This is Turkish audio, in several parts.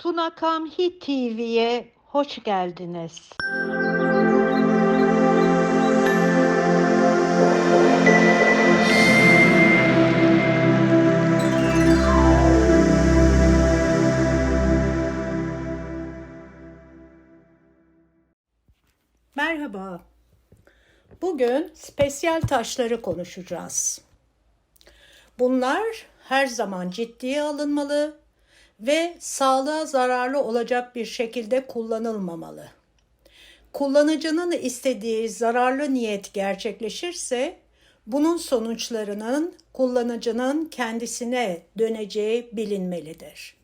Tunakamhi TV'ye hoş geldiniz. Merhaba. Bugün spesyal taşları konuşacağız. Bunlar her zaman ciddiye alınmalı ve sağlığa zararlı olacak bir şekilde kullanılmamalı. Kullanıcının istediği zararlı niyet gerçekleşirse bunun sonuçlarının kullanıcının kendisine döneceği bilinmelidir.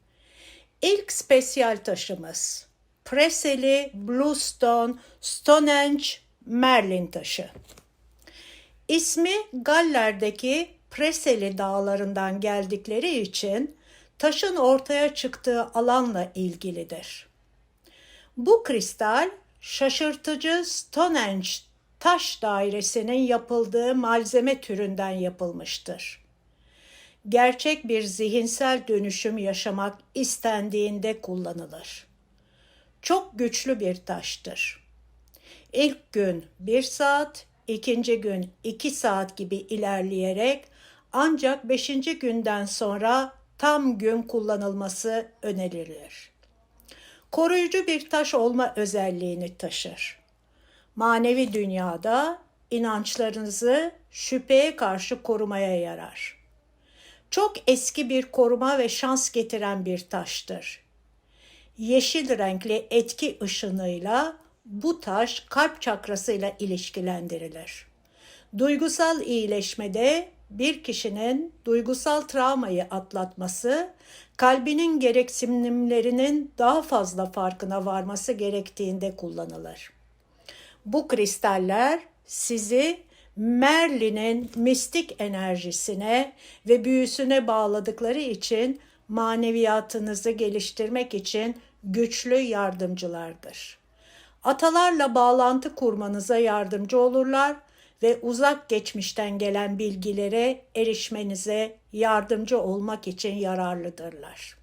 İlk spesyal taşımız Preseli Bluestone Stonehenge Merlin taşı. İsmi Galler'deki Preseli dağlarından geldikleri için taşın ortaya çıktığı alanla ilgilidir. Bu kristal şaşırtıcı Stonehenge taş dairesinin yapıldığı malzeme türünden yapılmıştır. Gerçek bir zihinsel dönüşüm yaşamak istendiğinde kullanılır. Çok güçlü bir taştır. İlk gün bir saat, ikinci gün iki saat gibi ilerleyerek ancak beşinci günden sonra tam gün kullanılması önerilir. Koruyucu bir taş olma özelliğini taşır. Manevi dünyada inançlarınızı şüpheye karşı korumaya yarar. Çok eski bir koruma ve şans getiren bir taştır. Yeşil renkli etki ışınıyla bu taş kalp çakrasıyla ilişkilendirilir. Duygusal iyileşmede bir kişinin duygusal travmayı atlatması, kalbinin gereksinimlerinin daha fazla farkına varması gerektiğinde kullanılır. Bu kristaller sizi Merlin'in mistik enerjisine ve büyüsüne bağladıkları için maneviyatınızı geliştirmek için güçlü yardımcılardır. Atalarla bağlantı kurmanıza yardımcı olurlar ve uzak geçmişten gelen bilgilere erişmenize yardımcı olmak için yararlıdırlar.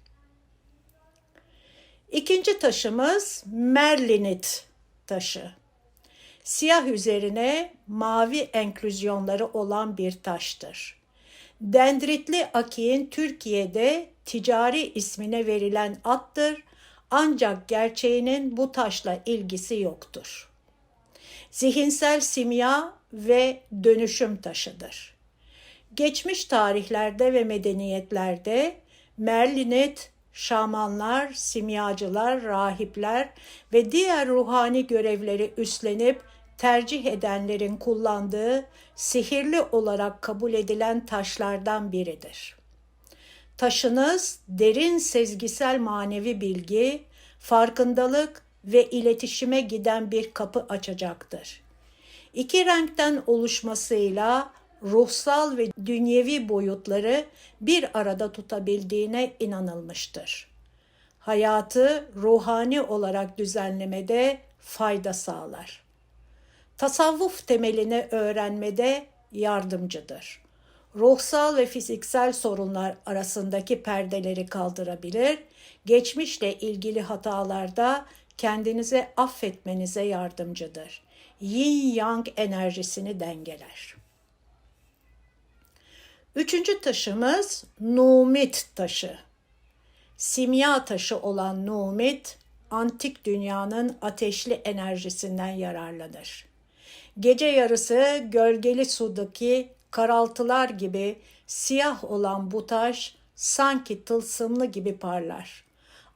İkinci taşımız Merlinit taşı. Siyah üzerine mavi enklüzyonları olan bir taştır. Dendritli akiğin Türkiye'de ticari ismine verilen attır ancak gerçeğinin bu taşla ilgisi yoktur. Zihinsel simya ve dönüşüm taşıdır. Geçmiş tarihlerde ve medeniyetlerde merlinet, şamanlar, simyacılar, rahipler ve diğer ruhani görevleri üstlenip tercih edenlerin kullandığı sihirli olarak kabul edilen taşlardan biridir. Taşınız derin sezgisel manevi bilgi, farkındalık ve iletişime giden bir kapı açacaktır. İki renkten oluşmasıyla ruhsal ve dünyevi boyutları bir arada tutabildiğine inanılmıştır. Hayatı ruhani olarak düzenlemede fayda sağlar. Tasavvuf temelini öğrenmede yardımcıdır. Ruhsal ve fiziksel sorunlar arasındaki perdeleri kaldırabilir, geçmişle ilgili hatalarda kendinize affetmenize yardımcıdır. Yin yang enerjisini dengeler. Üçüncü taşımız Numit taşı. Simya taşı olan Numit, antik dünyanın ateşli enerjisinden yararlanır. Gece yarısı gölgeli sudaki karaltılar gibi siyah olan bu taş sanki tılsımlı gibi parlar.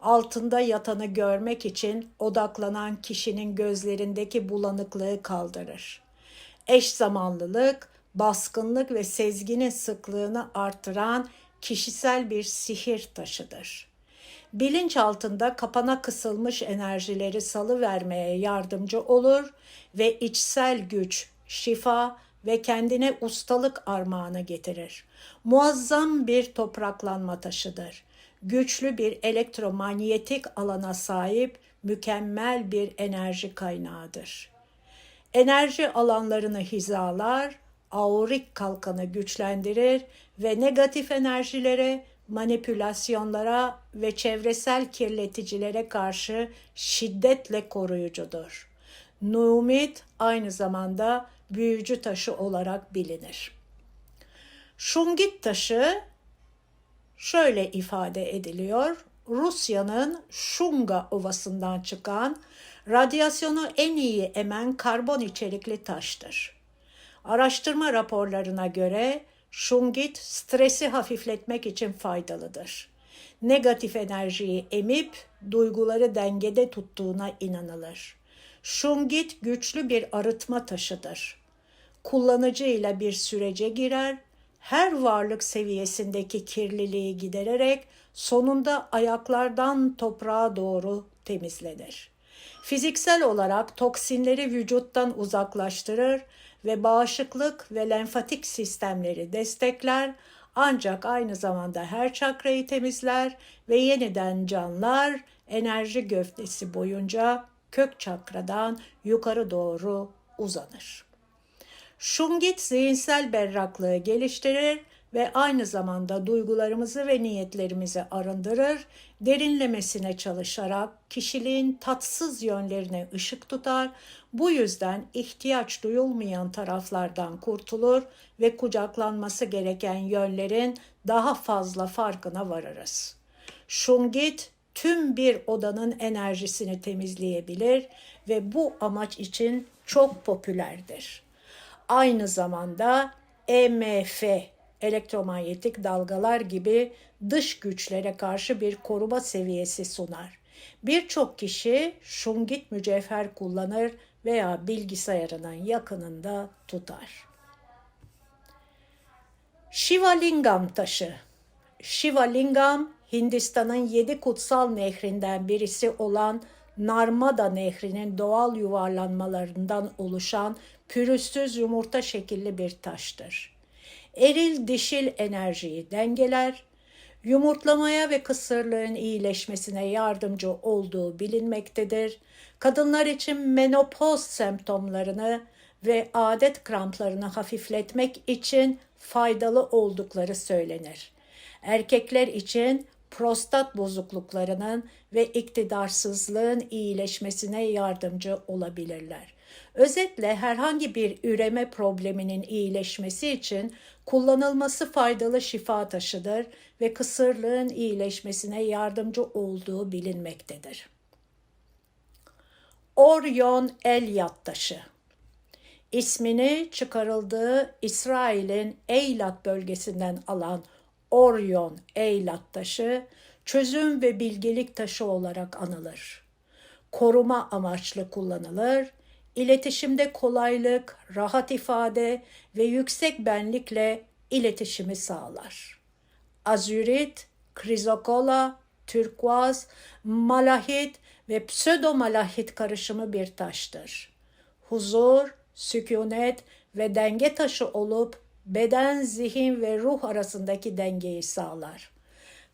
Altında yatanı görmek için odaklanan kişinin gözlerindeki bulanıklığı kaldırır. Eş zamanlılık, baskınlık ve sezginin sıklığını artıran kişisel bir sihir taşıdır. Bilinç altında kapana kısılmış enerjileri salı vermeye yardımcı olur ve içsel güç, şifa ve kendine ustalık armağanı getirir. Muazzam bir topraklanma taşıdır. Güçlü bir elektromanyetik alana sahip mükemmel bir enerji kaynağıdır. Enerji alanlarını hizalar, aurik kalkanı güçlendirir ve negatif enerjilere, manipülasyonlara ve çevresel kirleticilere karşı şiddetle koruyucudur. Numit aynı zamanda büyücü taşı olarak bilinir. Şungit taşı şöyle ifade ediliyor. Rusya'nın Şunga Ovası'ndan çıkan radyasyonu en iyi emen karbon içerikli taştır. Araştırma raporlarına göre şungit stresi hafifletmek için faydalıdır. Negatif enerjiyi emip duyguları dengede tuttuğuna inanılır. Şungit güçlü bir arıtma taşıdır. Kullanıcıyla bir sürece girer, her varlık seviyesindeki kirliliği gidererek sonunda ayaklardan toprağa doğru temizlenir. Fiziksel olarak toksinleri vücuttan uzaklaştırır ve bağışıklık ve lenfatik sistemleri destekler ancak aynı zamanda her çakrayı temizler ve yeniden canlar enerji göftesi boyunca kök çakradan yukarı doğru uzanır. Şungit zihinsel berraklığı geliştirir ve aynı zamanda duygularımızı ve niyetlerimizi arındırır, derinlemesine çalışarak kişiliğin tatsız yönlerine ışık tutar, bu yüzden ihtiyaç duyulmayan taraflardan kurtulur ve kucaklanması gereken yönlerin daha fazla farkına varırız. Şungit tüm bir odanın enerjisini temizleyebilir ve bu amaç için çok popülerdir aynı zamanda EMF elektromanyetik dalgalar gibi dış güçlere karşı bir koruma seviyesi sunar. Birçok kişi şungit mücevher kullanır veya bilgisayarının yakınında tutar. Shiva Lingam taşı. Shiva Lingam Hindistan'ın yedi kutsal nehrinden birisi olan Narmada Nehri'nin doğal yuvarlanmalarından oluşan pürüzsüz yumurta şekilli bir taştır. Eril dişil enerjiyi dengeler, yumurtlamaya ve kısırlığın iyileşmesine yardımcı olduğu bilinmektedir. Kadınlar için menopoz semptomlarını ve adet kramplarını hafifletmek için faydalı oldukları söylenir. Erkekler için prostat bozukluklarının ve iktidarsızlığın iyileşmesine yardımcı olabilirler. Özetle herhangi bir üreme probleminin iyileşmesi için kullanılması faydalı şifa taşıdır ve kısırlığın iyileşmesine yardımcı olduğu bilinmektedir. Orion Elyat taşı İsmini çıkarıldığı İsrail'in Eylat bölgesinden alan Orion Eylat taşı çözüm ve bilgelik taşı olarak anılır. Koruma amaçlı kullanılır, iletişimde kolaylık, rahat ifade ve yüksek benlikle iletişimi sağlar. Azürit, krizokola, türkuaz, malahit ve pseudomalahit karışımı bir taştır. Huzur, sükunet ve denge taşı olup beden, zihin ve ruh arasındaki dengeyi sağlar.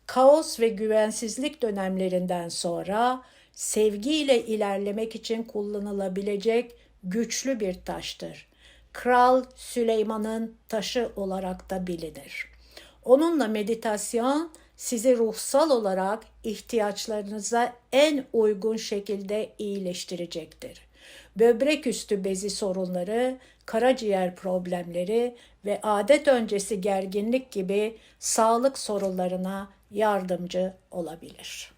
Kaos ve güvensizlik dönemlerinden sonra sevgiyle ilerlemek için kullanılabilecek güçlü bir taştır. Kral Süleyman'ın taşı olarak da bilinir. Onunla meditasyon sizi ruhsal olarak ihtiyaçlarınıza en uygun şekilde iyileştirecektir. Böbrek üstü bezi sorunları, karaciğer problemleri ve adet öncesi gerginlik gibi sağlık sorunlarına yardımcı olabilir.